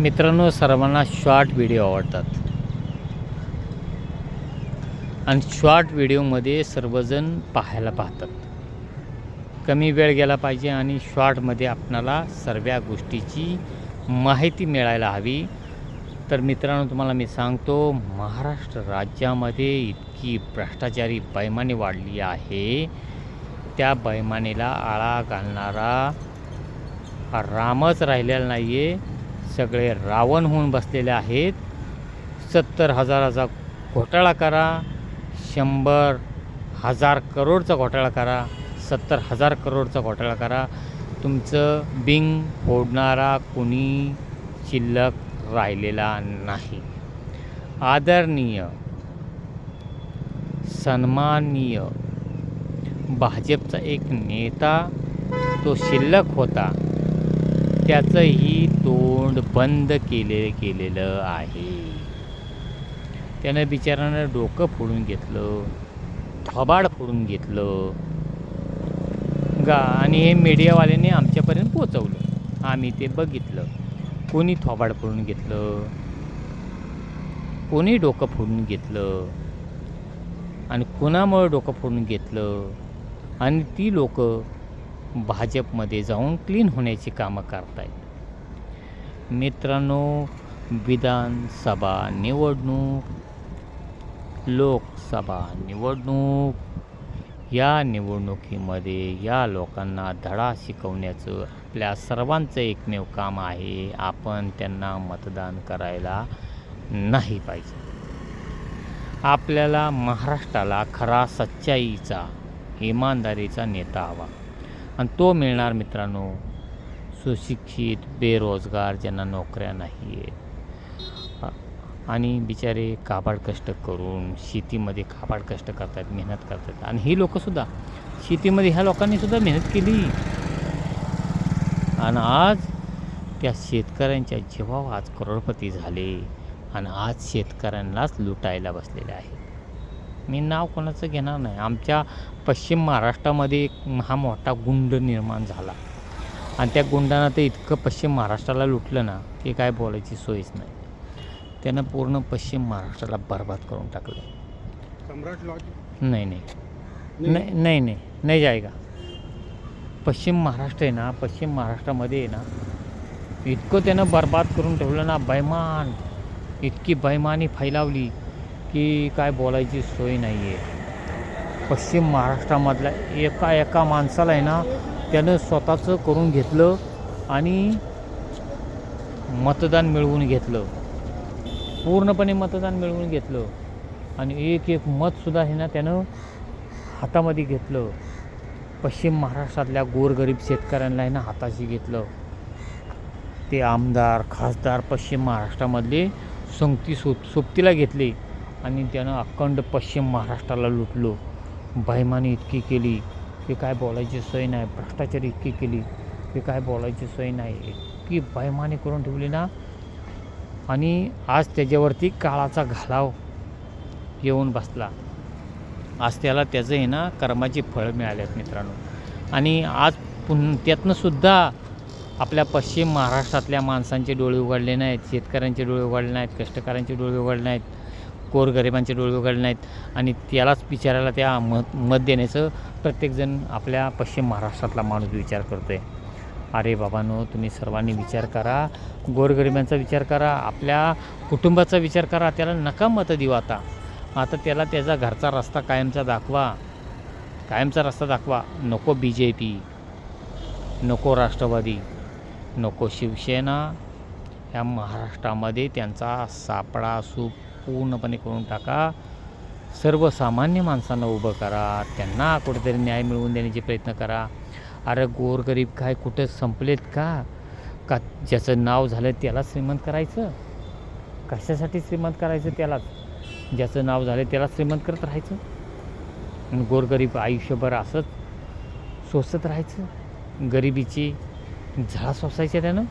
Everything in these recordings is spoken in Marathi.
मित्रांनो सर्वांना शॉर्ट व्हिडिओ आवडतात. आणि शॉर्ट व्हिडिओमध्ये सर्वजण पाहायला पाहतात. कमी वेळ गेला पाहिजे आणि शॉर्टमध्ये आपणाला सर्व गोष्टीची माहिती मिळायला हवी. तर मित्रांनो तुम्हाला मी सांगतो महाराष्ट्र राज्यामध्ये इतकी भ्रष्टाचारी बैमानी वाढली आहे. त्या बैमानीला आळा घालणारा रामच राहिलेला नाही आहे सगळे रावण होऊन बसलेले आहेत. सत्तर हजाराचा घोटाळा करा. शंभर हजार करोडचा घोटाळा करा. सत्तर हजार करोडचा घोटाळा करा. तुमचं बिंग फोडणारा कुणी शिल्लक राहिलेला नाही. आदरणीय सन्माननीय भाजपचा एक नेता तो शिल्लक होता. त्याचंही तोंड बंद केले गेलेलं आहे. त्यानं बिचारानं डोकं फोडून घेतलं थबाड फोडून घेतलं. गा आणि हे मीडियावाल्याने आमच्यापर्यंत पोचवलं आम्ही ते बघितलं. कोणी थोबाड फोडून घेतलं? कोणी डोकं फोडून घेतलं? आणि कुणामुळं डोकं फोडून घेतलं? आणि ती लोक भाजपमध्ये जाऊन क्लीन होण्याची कामं करतायत. मित्रांनो विधानसभा निवडणूक लोकसभा निवडणूक या निवडणुकीमध्ये या लोकांना धडा शिकवण्याचं आपल्या सर्वांचं एकमेव काम आहे. आपण त्यांना मतदान करायला नाही पाहिजे. आपल्याला महाराष्ट्राला खरा सच्चाईचा इमानदारीचा नेता हवा. आणि तो मिळणार मित्रांनो सुशिक्षित बेरोजगार ज्यांना नोकऱ्या नाही आहेत आणि बिचारे काबाड कष्ट करून शेतीमध्ये काबाड कष्ट करतात मेहनत करतात. आणि ही लोकंसुद्धा शेतीमध्ये ह्या लोकांनीसुद्धा मेहनत केली. आणि आज त्या शेतकऱ्यांच्या जीवावर आज करोडपती झाले. आणि आज शेतकऱ्यांनाच लुटायला बसलेले आहे मी नाव कोणाचं घेणार नाही. आमच्या पश्चिम महाराष्ट्रामध्ये एक हा मोठा गुंड निर्माण झाला. आणि त्या गुंडानं ते इतकं पश्चिम महाराष्ट्राला लुटलं ना की काय बोलायची सोयच नाही. त्यानं पूर्ण पश्चिम महाराष्ट्राला बर्बाद करून टाकलं. सम्राट लॉज? नाही नाही. नाही? नाही नाही नाही. जायगा. पश्चिम महाराष्ट्र आहे ना पश्चिम महाराष्ट्रामध्ये आहे ना इतकं त्यानं बर्बाद करून ठेवलं ना बैमान इतकी बैमानी फैलावली. की काय बोलायची सोय नाही आहे पश्चिम महाराष्ट्रामधल्या एका एका माणसाला आहे ना त्यानं स्वतःचं करून घेतलं आणि मतदान मिळवून घेतलं. पूर्णपणे मतदान मिळवून घेतलं. आणि एक एक मतसुद्धा हे ना त्यानं हातामध्ये घेतलं. पश्चिम महाराष्ट्रातल्या गोरगरीब शेतकऱ्यांना हे ना हाताशी घेतलं. ते आमदार खासदार पश्चिम महाराष्ट्रामधले संगती सो सोबतीला घेतले. आणि त्यानं अखंड पश्चिम महाराष्ट्राला लुटलो. बैमानी इतकी केली. की काय बोलायची सोय नाही. भ्रष्टाचार इतकी केली. की काय बोलायची सोय नाही. इतकी बैमानी करून ठेवली ना. आणि आज त्याच्यावरती काळाचा घालाव येऊन बसला. आज त्याला त्याचं आहे ना कर्माची फळं मिळालेत आहेत मित्रांनो. आणि आज पुन त्यातनंसुद्धा आपल्या पश्चिम महाराष्ट्रातल्या माणसांचे डोळे उघडले नाहीत. शेतकऱ्यांचे डोळे उघडले नाहीत. कष्टकऱ्यांचे डोळे उघडले नाहीत. गोरगरिबांचे डोळे उघडले नाहीत आणि त्यालाच विचारायला त्या मत मत देण्याचं प्रत्येकजण आपल्या पश्चिम महाराष्ट्रातला माणूस विचार करतो आहे अरे बाबांनो तुम्ही सर्वांनी विचार करा गोरगरिबांचा विचार करा आपल्या कुटुंबाचा विचार करा त्याला नका मतं देऊ आता. आता त्याला त्याचा घरचा रस्ता कायमचा दाखवा. कायमचा रस्ता दाखवा. नको बी जे पी नको राष्ट्रवादी नको शिवसेना. ह्या महाराष्ट्रामध्ये त्यांचा सापळा सूप पूर्णपणे करून टाका. सर्वसामान्य माणसांना उभं करा. त्यांना कुठेतरी न्याय मिळवून देण्याचे प्रयत्न करा. अरे गोरगरीब काय कुठं संपलेत का? का ज्याचं नाव झालं त्याला श्रीमंत करायचं? कशासाठी श्रीमंत करायचं त्यालाच? ज्याचं नाव झालं त्याला श्रीमंत करत राहायचं? आणि गोरगरीब आयुष्यभर असंच सोसत राहायचं? गरिबीची झळा सोसायच्या त्यानं?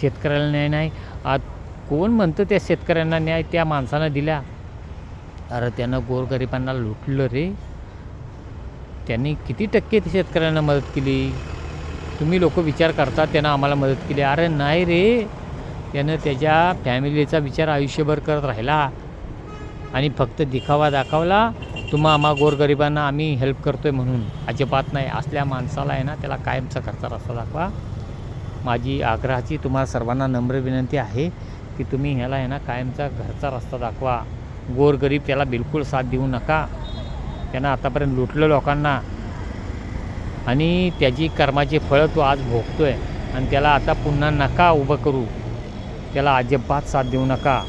शेतकऱ्याला न्याय नाही. आज कोण म्हणतं त्या शेतकऱ्यांना न्याय त्या माणसानं दिला? अरे त्यानं गोरगरिबांना लुटलं रे. त्यांनी किती टक्के ते शेतकऱ्यांना मदत केली? तुम्ही लोक विचार करता त्यानं आम्हाला मदत केली. अरे नाही रे. त्यानं त्याच्या फॅमिलीचा विचार आयुष्यभर करत राहिला आणि फक्त दिखावा दाखवला. तुम्हा आम्हा गोरगरिबांना आम्ही हेल्प करतोय म्हणून. अजिबात नाही. असल्या माणसाला आहे ना त्याला कायमचा खर्चा रस्ता दाखवा. माझी आग्रहाची तुम्हाला सर्वांना नम्र विनंती आहे. की तुम्ही ह्याला आहे ना कायमचा घरचा रस्ता दाखवा. गोरगरीब त्याला बिलकुल साथ देऊ नका. त्यांना आतापर्यंत लुटलं लोकांना. आणि त्याची कर्माची फळं तो आज भोगतो आहे आणि त्याला आता पुन्हा नका उभं करू. त्याला अजिबात साथ देऊ नका.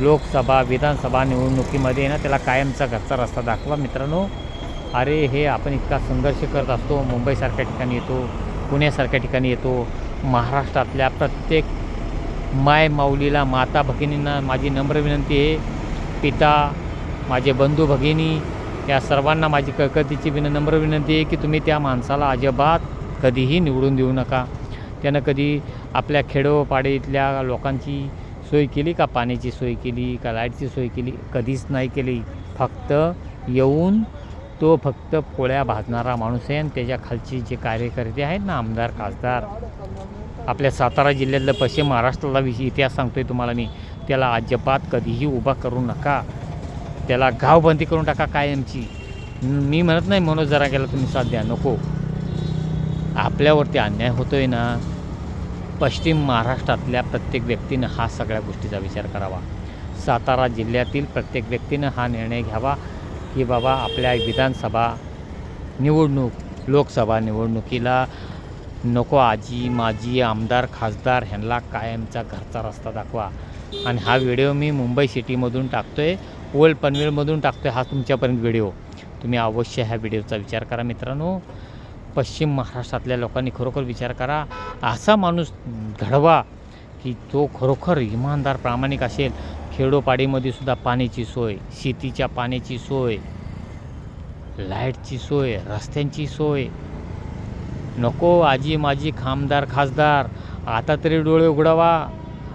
लोकसभा विधानसभा निवडणुकीमध्ये ना त्याला कायमचा घरचा रस्ता दाखवा मित्रांनो. अरे हे आपण इतका संघर्ष करत असतो. मुंबईसारख्या ठिकाणी येतो पुण्यासारख्या ठिकाणी येतो. महाराष्ट्रातल्या प्रत्येक माय माऊलीला माता भगिनींना माझी नम्र विनंती आहे. पिता माझे बंधू भगिनी या सर्वांना माझी कळकळतीची विन नम्र विनंती आहे की तुम्ही त्या माणसाला अजिबात कधीही निवडून देऊ नका. त्यानं कधी आपल्या खेडोपाडी इथल्या लोकांची सोय केली का? पाण्याची सोय केली का? लाईटची सोय केली? कधीच नाही केली. फक्त येऊन तो फक्त पोळ्या भाजणारा माणूस आहे आणि त्याच्या खालची जे कार्यकर्ते आहेत ना आमदार खासदार आपल्या सातारा जिल्ह्यातलं पश्चिम महाराष्ट्राला विषयी इतिहास सांगतोय तुम्हाला मी. त्याला अजिबात कधीही उभा करू नका. त्याला गावबंदी करून टाका कायमची. मी म्हणत नाही मनोज जरा गेला तुम्ही साथ द्या नको. आपल्यावरती अन्याय होतोय ना पश्चिम महाराष्ट्रातल्या प्रत्येक व्यक्तीनं हा सगळ्या गोष्टीचा विचार करावा. सातारा जिल्ह्यातील प्रत्येक व्यक्तीनं हा निर्णय घ्यावा की बाबा आपल्या विधानसभा निवडणूक लोकसभा निवडणुकीला नको आजी माजी आमदार खासदार ह्यांना कायमचा घरचा रस्ता दाखवा. आणि हा व्हिडिओ मी मुंबई सिटीमधून टाकतो आहे ओल्ड पनवेलमधून टाकतो आहे हा तुमच्यापर्यंत व्हिडिओ तुम्ही अवश्य ह्या व्हिडिओचा विचार करा मित्रांनो. पश्चिम महाराष्ट्रातल्या लोकांनी खरोखर विचार करा. असा माणूस घडवा की तो खरोखर इमानदार प्रामाणिक असेल. खेडोपाडीमध्ये सुद्धा पाण्याची सोय शेतीच्या पाण्याची सोय लाईटची सोय रस्त्यांची सोय नको आजी माझी खामदार खासदार आता तरी डोळे उघडावा.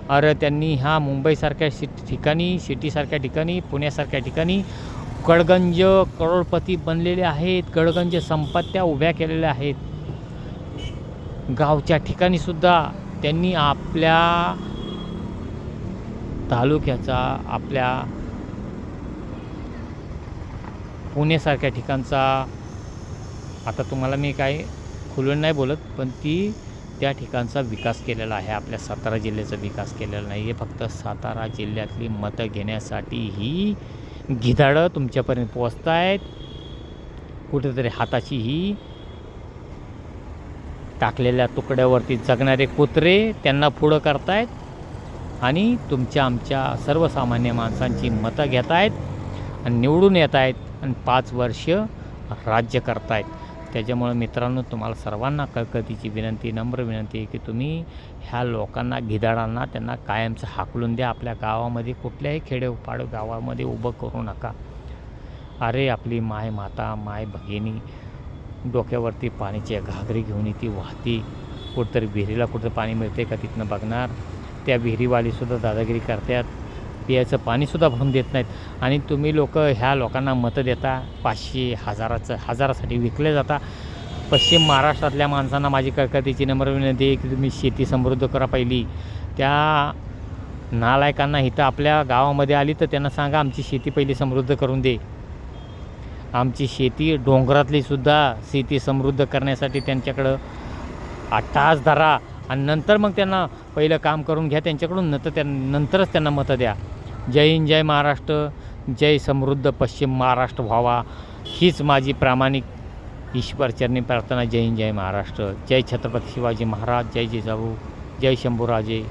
अरे त्यांनी ह्या मुंबईसारख्या शि ठिकाणी सिटीसारख्या ठिकाणी पुण्यासारख्या ठिकाणी गडगंज करोडपती बनलेले आहेत गडगंज संपत्त्या उभ्या केलेल्या आहेत. गावच्या ठिकाणीसुद्धा त्यांनी आपल्या तालुक्याचा आपल्या पुणेसारख्या ठिकाणचा आता तुम्हाला मी काय खुलून नाही बोलत पण ती त्या ठिकाणचा विकास केलेला आहे. आपल्या सातारा जिल्ह्याचा विकास केलेला नाही आहे. फक्त सातारा जिल्ह्यातली मतं घेण्यासाठी ही गिधाडं तुमच्यापर्यंत पोचत आहेत कुठेतरी हाताची ही टाकलेल्या तुकड्यावरती जगणारे कुत्रे त्यांना पुढं करतायत आणि तुमच्या आमच्या सर्वसामान्य माणसांची मतं घेत आहेत आणि निवडून येत आहेत आणि पाच वर्ष राज्य करतायत. त्याच्यामुळं मित्रांनो तुम्हाला सर्वांना कळकळतीची विनंती नम्र विनंती आहे की तुम्ही ह्या लोकांना गिधाडांना त्यांना कायमचं हाकलून द्या. आपल्या गावामध्ये कुठल्याही खेडेपाडू गावामध्ये उभं करू नका. अरे आपली माय माता माय भगिनी डोक्यावरती पाण्याची घागरी घेऊन ती वाहती. कुठंतरी विहिरीला कुठं पाणी मिळते का तिथनं बघणार. त्या विहिरीवालीसुद्धा दादागिरी करतात. पियाचं पाणीसुद्धा भरून देत नाहीत. आणि तुम्ही लोक ह्या लोकांना मतं देता पाचशे हजाराचं हजारासाठी विकले जाता. पश्चिम महाराष्ट्रातल्या माणसांना माझी कळकतीची नम्र विनंती आहे की तुम्ही शेती समृद्ध करा पहिली. त्या नालायकांना इथं आपल्या गावामध्ये आली तर त्यांना सांगा आमची शेती पहिली समृद्ध करून दे. आमची शेती डोंगरातली सुद्धा शेती समृद्ध करण्यासाठी त्यांच्याकडं अट्टास धरा. आणि नंतर मग त्यांना पहिलं काम करून घ्या. त्यांच्याकडून नंतर त्या नंतरच त्यांना मतं द्या. जय हिंद जय महाराष्ट्र जय समृद्ध पश्चिम महाराष्ट्र व्हावा. हीच माझी प्रामाणिक ईश्वरचरणी प्रार्थना. जय हिंद जय महाराष्ट्र. जय छत्रपती शिवाजी महाराज. जय जिजाऊ. जय शंभूराजे.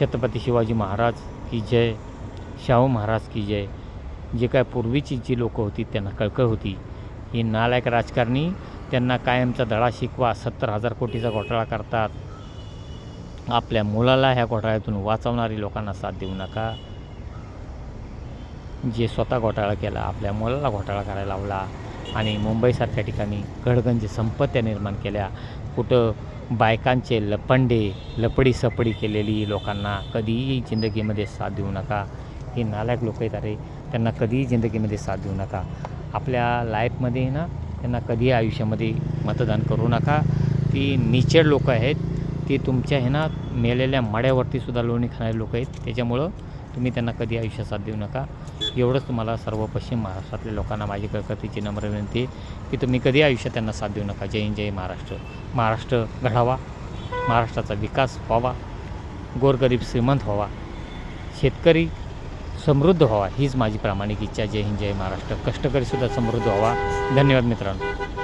छत्रपती शिवाजी महाराज की जय. शाहू महाराज की जय. जे काय पूर्वीची जी लोकं होती त्यांना कळकळ होती. ही नालायक राजकारणी त्यांना कायमचा धडा शिकवा सत्तर हजार कोटीचा घोटाळा करतात. आपल्या मुलाला ह्या घोटाळ्यातून वाचवणारी लोकांना साथ देऊ नका. जे स्वतः घोटाळा केला आपल्या मुलाला घोटाळा करायला लावला आणि मुंबईसारख्या ठिकाणी गडगंज संपत्त्या निर्माण केल्या. कुठं बायकांचे लपंडे लपडी सपडी केलेली लोकांना कधीही जिंदगीमध्ये साथ देऊ नका. हे नालायक लोक आहेत अरे त्यांना कधीही जिंदगीमध्ये साथ देऊ नका. आपल्या लाईफमध्ये ना त्यांना कधीही आयुष्यामध्ये मतदान करू नका. ती निचड लोक आहेत ती तुमच्या हे ना मेलेल्या माड्यावरती सुद्धा लोणी खाणारे लोक आहेत. त्याच्यामुळं तुम्ही त्यांना कधी आयुष्यात साथ देऊ नका. एवढंच तुम्हाला सर्व पश्चिम महाराष्ट्रातल्या लोकांना माझी कळकतीची नम्र विनंती की तुम्ही कधी आयुष्यात त्यांना साथ देऊ नका. जय हिंद जय महाराष्ट्र. महाराष्ट्र घडावा. महाराष्ट्राचा विकास व्हावा. गोरगरीब श्रीमंत व्हावा. शेतकरी समृद्ध व्हावा. हीच माझी प्रामाणिक इच्छा. जय हिंद जय महाराष्ट्र. कष्टकरीसुद्धा समृद्ध व्हावा. धन्यवाद मित्रांनो.